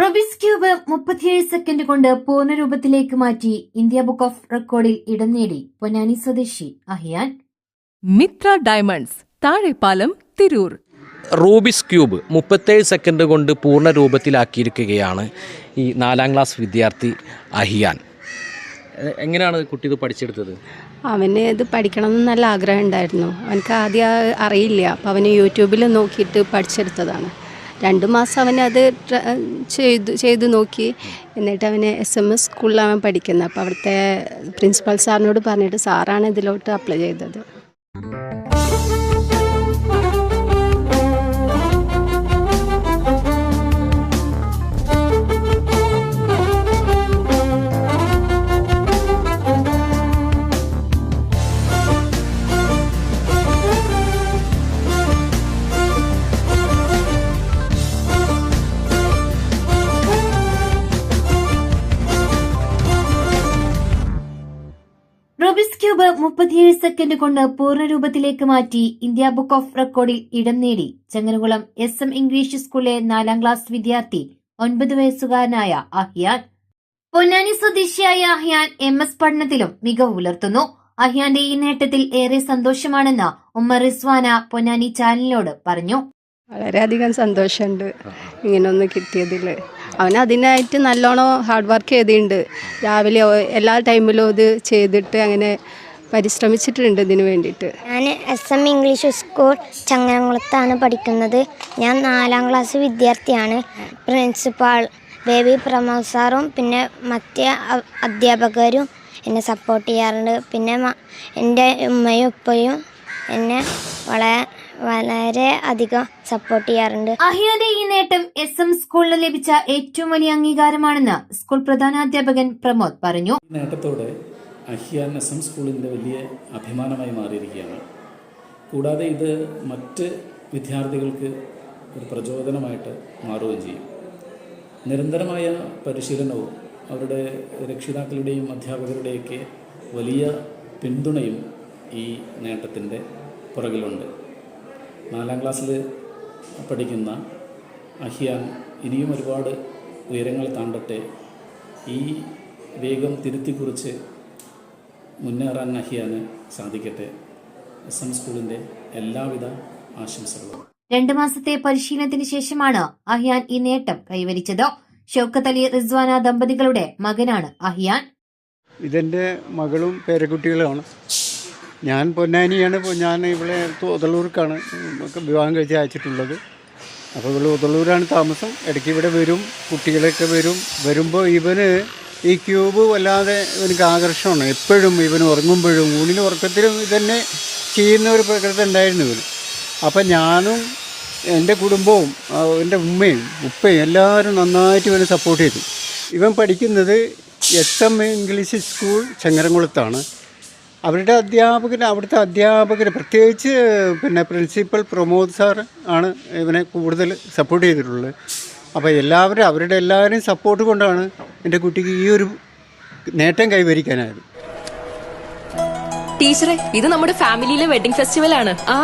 റൊബിസ് cube മുപ്പത്തിയേഴ് second കൊണ്ട് പൂർണരൂപത്തിലേക്ക് മാറ്റി ഇന്ത്യ ബുക്ക് ഓഫ് റെക്കോർഡിൽ ഇടം നേടി പൊന്നാനി സ്വദേശി Ahiyan. Mitra diamonds Thazhepalam Tirur. Rubik's cube മുപ്പത്തേഴ് സെക്കൻഡ് കൊണ്ട് പൂർണ രൂപത്തിലാക്കിയിരിക്കുകയാണ് ഈ നാലാം ക്ലാസ് വിദ്യാർത്ഥി അഹിയാൻ. എങ്ങനെയാണ് കുട്ടി ഇത് പഠിച്ചെടുത്തത്? അവന് ഇത് പഠിക്കണം എന്ന് നല്ല ആഗ്രഹം ഉണ്ടായിരുന്നു. അവനക്ക് ആദ്യം അറിയില്ല. അപ്പോൾ അവന് യൂട്യൂബിൽ നോക്കിയിട്ട് പഠിച്ചെടുത്തതാണ്. രണ്ട് മാസം അവൻ അത് ചെയ്തു ചെയ്തു നോക്കി. എന്നിട്ട് അവന് എസ് എം എസ് സ്കൂളിലാണ് അവൻ പഠിക്കുന്നത്. അപ്പോൾ അവിടുത്തെ പ്രിൻസിപ്പൽ സാറിനോട് പറഞ്ഞിട്ട് സാറാണ് ഇതിലോട്ട് അപ്ലൈ ചെയ്തത്. റൂബിസ് ക്യൂബ് മുപ്പത്തിയേഴ് സെക്കൻഡ് കൊണ്ട് പൂർണരൂപത്തിലേക്ക് മാറ്റി ഇന്ത്യ ബുക്ക് ഓഫ് റെക്കോർഡിൽ ഇടം നേടി. ചങ്ങനകുളം എസ് എം ഇംഗ്ലീഷ് സ്കൂളിലെ നാലാം ക്ലാസ് വിദ്യാർത്ഥി ഒൻപത് വയസ്സുകാരനായ അഹിയാൻ. പൊന്നാനി സ്വദേശിയായ അഹിയാൻ എം എസ് പഠനത്തിലും മികവ് പുലർത്തുന്നു. അഹിയാന്റെ ഈ നേട്ടത്തിൽ ഏറെ സന്തോഷമാണെന്ന് ഉമ്മർ റിസ്വാന പൊന്നാനി ചാനലിനോട് പറഞ്ഞു. വളരെയധികം സന്തോഷമുണ്ട്. ഇങ്ങനൊന്ന് കിട്ടിയതിൽ അവൻ അതിനായിട്ട് നല്ലോണം ഹാർഡ് വർക്ക് ചെയ്തിട്ടുണ്ട് രാവിലെ എല്ലാ ടൈമിലും ഇത് ചെയ്തിട്ട് അങ്ങനെ പരിശ്രമിച്ചിട്ടുണ്ട് ഇതിന് വേണ്ടിയിട്ട്. ഞാൻ എസ് എം ഇംഗ്ലീഷ് സ്കൂൾ ചങ്ങനകുളത്താണ് പഠിക്കുന്നത്. ഞാൻ നാലാം ക്ലാസ് വിദ്യാർത്ഥിയാണ്. പ്രിൻസിപ്പാൾ ബേബി പ്രമോദ് സാറും പിന്നെ മറ്റ് അധ്യാപകരും എന്നെ സപ്പോർട്ട് ചെയ്യാറുണ്ട്. പിന്നെ എന്റെ ഉമ്മയും ഉപ്പയും എന്നെ വളരെ വളരെ അധികം സപ്പോർട്ട് ചെയ്യാറുണ്ട്. അഹിയന്റെ ഈ നേട്ടം എസ് എം സ്കൂളിന് ലഭിച്ച ഏറ്റവും വലിയ അംഗീകാരമാണെന്ന് സ്കൂൾ പ്രധാനാധ്യാപകൻ പ്രമോദ് പറഞ്ഞു. നേട്ടത്തോടെ അഹിയാൻ എസ് എം സ്കൂളിന്റെ വലിയ അഭിമാനമായി മാറിയിരിക്കുകയാണ്. കൂടാതെ ഇത് മറ്റ് വിദ്യാർത്ഥികൾക്ക് ഒരു പ്രചോദനമായിട്ട് മാറുകയും ചെയ്യും. നിരന്തരമായ പരിശീലനവും അവരുടെ രക്ഷിതാക്കളുടെയും അധ്യാപകരുടെയൊക്കെ വലിയ പിന്തുണയും ഈ നേട്ടത്തിന്റെ പുറകിലുണ്ട്. നാലാം ക്ലാസ്സിൽ പഠിക്കുന്ന അഹിയാൻ ഇനിയും ഒരുപാട് ഉയരങ്ങൾ താണ്ടട്ടെ. ഈ വേഗം തിരുത്തി കുറിച്ച് മുന്നേറാൻ അഹിയാന് സാധിക്കട്ടെ. എസ് എം സ്കൂളിന്റെ എല്ലാവിധ ആശംസകളും. രണ്ടു മാസത്തെ പരിശീലനത്തിന് ശേഷമാണ് അഹിയാൻ ഈ നേട്ടം കൈവരിച്ചത്. ഷൗക്കത്ത് അലി റിസ്വാന ദമ്പതികളുടെ മകനാണ് അഹിയാൻ. ഇതെന്റെ മകളും പേരക്കുട്ടികളുമാണ്. ഞാൻ പൊന്നാനിയാണ്. ഞാൻ ഇവിടെ ഒതളൂർക്കാണ് വിവാഹം കഴിച്ച് അയച്ചിട്ടുള്ളത്. അപ്പോൾ ഇവിടെ ഒതളൂരാണ് താമസം. ഇടയ്ക്ക് ഇവിടെ വരും. കുട്ടികളൊക്കെ വരും. വരുമ്പോൾ ഇവന് ഈ ക്യൂബ് വല്ലാതെ ഇവനക്ക് ആകർഷമാണ് എപ്പോഴും ഇവൻ ഉറങ്ങുമ്പോഴും ഊണിന് ഉറക്കത്തിലും ഇതന്നെ ചെയ്യുന്ന ഒരു പ്രകൃതി ഉണ്ടായിരുന്നു ഇവന്. അപ്പം ഞാനും എന്റെ കുടുംബവും എന്റെ ഉമ്മയും ഉപ്പയും എല്ലാവരും നന്നായിട്ട് ഇവനെ സപ്പോർട്ട് ചെയ്തു. ഇവൻ പഠിക്കുന്നത് എസ് എം ഇംഗ്ലീഷ് സ്കൂൾ ചങ്ങരംകുളത്താണ്. അവരുടെ അധ്യാപകർ അവിടുത്തെ അധ്യാപകർ പ്രത്യേകിച്ച് പിന്നെ പ്രിൻസിപ്പൽ പ്രമോദ് സാർ ആണ് ഇവനെ കൂടുതൽ സപ്പോർട്ട് ചെയ്തിട്ടുള്ളത്. അപ്പോൾ എല്ലാവരും അവരുടെ എല്ലാവരും സപ്പോർട്ട് കൊണ്ടാണ് എന്റെ കുട്ടിക്ക് ഈ ഒരു നേട്ടം കൈവരിക്കാനായത്. ടീച്ചറെ ഇത് നമ്മുടെ ഫാമിലിയിലെ വെഡിങ് ഫെസ്റ്റിവൽ ആണ്. ആ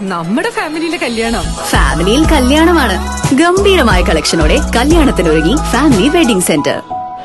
നമ്മുടെ ഫാമിലിയിലെ കല്യാണം. ഫാമിലിയിൽ കല്യാണമാണ്. ഗംഭീരമായ കളക്ഷനോടെ കല്യാണത്തിനൊരുങ്ങി ഫാമിലി വെഡിംഗ് സെന്റർ